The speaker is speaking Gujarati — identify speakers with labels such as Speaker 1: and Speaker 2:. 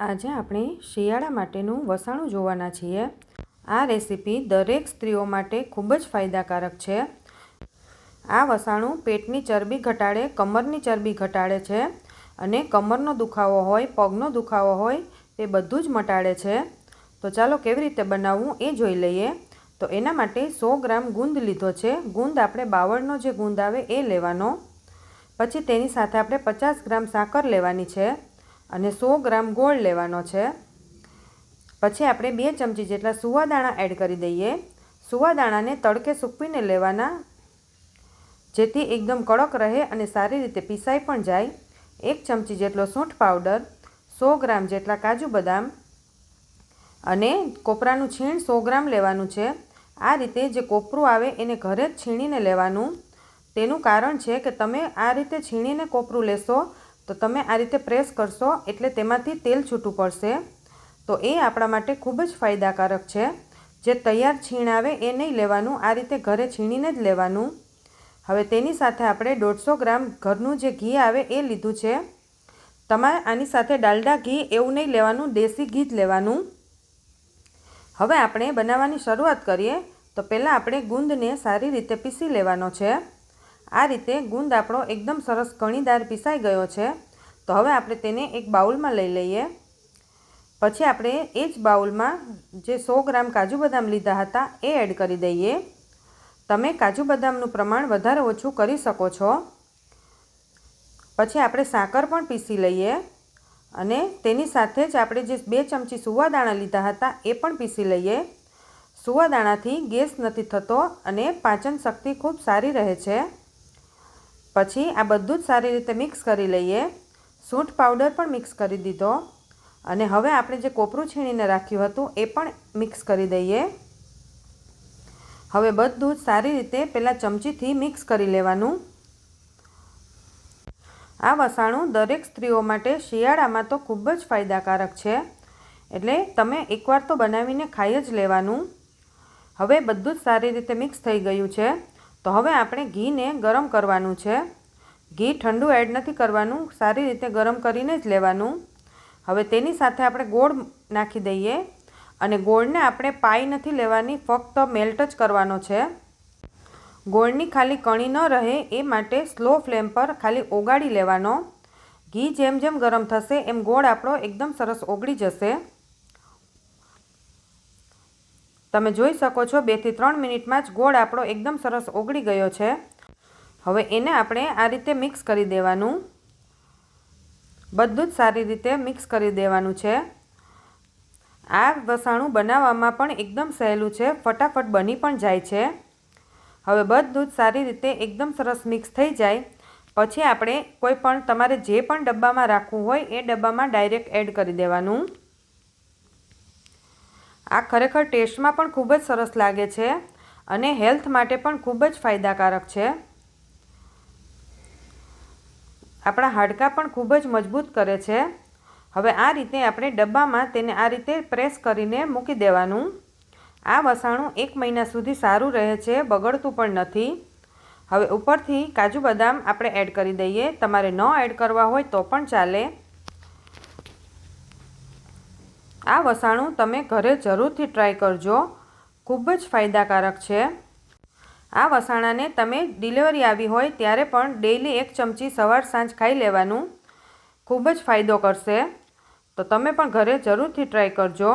Speaker 1: આજે આપણે શિયાળા માટેનું વસાણું જોવાના છીએ. આ રેસીપી દરેક સ્ત્રીઓ માટે ખૂબ જ ફાયદાકારક છે. આ વસાણું પેટની ચરબી ઘટાડે, કમરની ચરબી ઘટાડે છે અને કમરનો દુખાવો હોય, પગનો દુખાવો હોય, તે બધું જ મટાડે છે. તો ચાલો કેવી રીતે બનાવવું એ જોઈ લઈએ. તો એના માટે સો ગ્રામ ગુંદ લીધો છે. ગુંદ આપણે બાવળનો જે ગુંદ આવે એ લેવાનો. પછી તેની સાથે આપણે પચાસ ગ્રામ સાકર લેવાની છે. અને સો ગ્રામ ગોળ લેવાનો છે. પછી આપણે બે ચમચી જેટલા સુવાદાણા એડ કરી દઈએ. સુવાદાણાને તડકે સૂકવીને લેવાના, જેથી એકદમ કડક રહે અને સારી રીતે પીસાઈ પણ જાય. એક ચમચી જેટલો સૂંઠ પાવડર, સો ગ્રામ જેટલા કાજુ બદામ અને કોપરાનું છીણ સો ગ્રામ લેવાનું છે. આ રીતે જે કોપરું આવે એને ઘરે જ છીણીને લેવાનું. તેનું કારણ છે કે તમે આ રીતે છીણીને કોપરું લેશો તો તમે આ રીતે પ્રેસ કરશો એટલે તેમાંથી તેલ છૂટું પડશે. તો એ આપણા માટે ખૂબ જ ફાયદાકારક છે. જે તૈયાર છીણ આવે એ નહીં લેવાનું, આ રીતે ઘરે છીણીને જ લેવાનું. હવે તેની સાથે આપણે દોઢસો ગ્રામ ઘરનું જે ઘી આવે એ લીધું છે. તમારે આની સાથે ડાલડા ઘી એવું નહીં લેવાનું, દેશી ઘી જ લેવાનું. હવે આપણે બનાવવાની શરૂઆત કરીએ. તો પહેલાં આપણે ગુંદને સારી રીતે પીસી લેવાનો છે. આ રીતે ગુંદ આપણો એકદમ સરસ કણીદાર પીસાઈ ગયો છે. તો હવે આપણે તેને એક બાઉલમાં લઈ લઈએ. પછી આપણે એ જ બાઉલમાં જે સો ગ્રામ કાજુ બદામ લીધા હતા એ એડ કરી દઈએ. તમે કાજુ બદામનું પ્રમાણ વધારે ઓછું કરી શકો છો. પછી આપણે સાકર પણ પીસી લઈએ અને તેની સાથે જ આપણે જે બે ચમચી સુવાદાણા લીધા હતા એ પણ પીસી લઈએ. સુવાદાણાથી ગેસ નથી થતો અને પાચન શક્તિ ખૂબ સારી રહે છે. પછી આ બધું જ સારી રીતે મિક્સ કરી લઈએ. સૂંઠ પાવડર પણ મિક્સ કરી દીધો. અને હવે આપણે જે કોપરું છીણીને રાખ્યું હતું એ પણ મિક્સ કરી દઈએ. હવે બધું જ સારી રીતે પહેલાં ચમચીથી મિક્સ કરી લેવાનું. આ વસાણું દરેક સ્ત્રીઓ માટે શિયાળામાં તો ખૂબ જ ફાયદાકારક છે. એટલે તમે એકવાર તો બનાવીને ખાઈ જ લેવાનું. હવે બધું જ સારી રીતે મિક્સ થઈ ગયું છે. તો હવે આપણે ઘીને ગરમ કરવાનું છે. ઘી ઠંડુ એડ નથી કરવાનું, સારી રીતે ગરમ કરીને જ લેવાનું. હવે તેની સાથે આપણે ગોળ નાખી દઈએ અને ગોળને આપણે પાઈ નથી લેવાની, ફક્ત મેલ્ટ જ કરવાનો છે. ગોળની ખાલી કણી ન રહે એ માટે સ્લો ફ્લેમ પર ખાલી ઓગાળી લેવાનો. ઘી જેમ જેમ ગરમ થશે એમ ગોળ આપણો એકદમ સરસ ઓગળી જશે. તમે જોઈ શકો છો, બેથી ત્રણ મિનિટમાં જ ગોળ આપણો એકદમ સરસ ઓગળી ગયો છે. હવે એને આપણે આ રીતે મિક્સ કરી દેવાનું. બધું જ સારી રીતે મિક્સ કરી દેવાનું છે. આ વસાણું બનાવવામાં પણ એકદમ સહેલું છે, ફટાફટ બની પણ જાય છે. હવે બધું જ સારી રીતે એકદમ સરસ મિક્સ થઈ જાય. પછી આપણે કોઈ પણ તમારે જે પણ ડબ્બામાં રાખવું હોય એ ડબ્બામાં ડાયરેક્ટ એડ કરી દેવાનું. આ ખરેખર ટેસ્ટમાં પણ ખૂબ જ સરસ લાગે છે અને હેલ્થ માટે પણ ખૂબ જ ફાયદાકારક છે. આપણા હાડકાં પણ ખૂબ જ મજબૂત કરે છે. હવે આ રીતે આપણે ડબ્બામાં તેને આ રીતે પ્રેસ કરીને મૂકી દેવાનું. આ વસાણું એક મહિના સુધી સારું રહે છે, બગડતું પણ નથી. હવે ઉપરથી કાજુ બદામ આપણે એડ કરી દઈએ. તમારે ન એડ કરવા હોય તો પણ ચાલે. આ વસાણું તમે ઘરે જરૂરથી ટ્રાય કરજો. ખૂબ જ ફાયદાકારક છે. આ વસાણાને તમે ડિલિવરી આવી હોય ત્યારે પણ ડેઈલી એક ચમચી સવાર સાંજ ખાઈ લેવાનું ખૂબ જ ફાયદો કરશે. તો તમે પણ ઘરે જરૂરથી ટ્રાય કરજો.